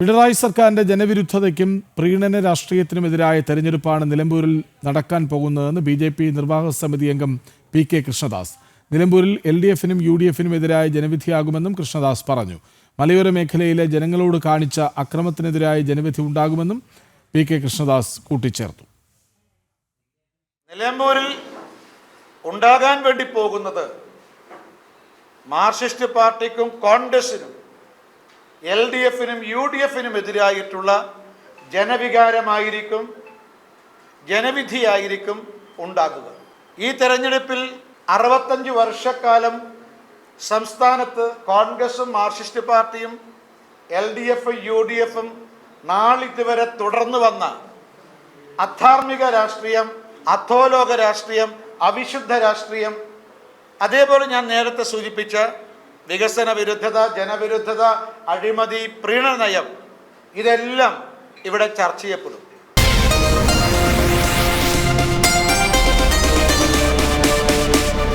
പിണറായി സർക്കാരിന്റെ ജനവിരുദ്ധതയ്ക്കും പ്രീണന രാഷ്ട്രീയത്തിനുമെതിരായ തെരഞ്ഞെടുപ്പാണ് നിലമ്പൂരിൽ നടക്കാൻ പോകുന്നതെന്ന് ബി ജെ പി നിർവാഹക സമിതി അംഗം പി കെ കൃഷ്ണദാസ്. നിലമ്പൂരിൽ എൽ ഡി എഫിനും യു ഡി എഫിനും എതിരായ ജനവിധിയാകുമെന്നും കൃഷ്ണദാസ് പറഞ്ഞു. മലയോര മേഖലയിലെ ജനങ്ങളോട് കാണിച്ച അക്രമത്തിനെതിരായ ജനവിധി ഉണ്ടാകുമെന്നും പി കെ കൃഷ്ണദാസ് കൂട്ടിച്ചേർത്തു. നിലമ്പൂരിൽ ഉണ്ടാകാൻ വേണ്ടി പോകുന്നത് മാർക്സിസ്റ്റ് പാർട്ടിക്കും കോൺഗ്രസിനും എൽ ഡി എഫിനും യു ഡി എഫിനും എതിരായിട്ടുള്ള ജനവികാരമായിരിക്കും ജനവിധിയായിരിക്കും ഉണ്ടാകുക. ഈ തെരഞ്ഞെടുപ്പിൽ അറുപത്തഞ്ച് വർഷക്കാലം സംസ്ഥാനത്ത് കോൺഗ്രസും മാർക്സിസ്റ്റ് പാർട്ടിയും എൽ ഡി എഫും യു ഡി എഫും നാളിതുവരെ തുടർന്നു വന്ന അധാർമിക രാഷ്ട്രീയം അധോലോക രാഷ്ട്രീയം അവിശുദ്ധ രാഷ്ട്രീയം അതേപോലെ ഞാൻ നേരത്തെ സൂചിപ്പിച്ച വികസന വിരുദ്ധത ജനവിരുദ്ധത അഴിമതി പ്രീണനയം ഇതെല്ലാം ഇവിടെ ചർച്ച ചെയ്യപ്പെടും.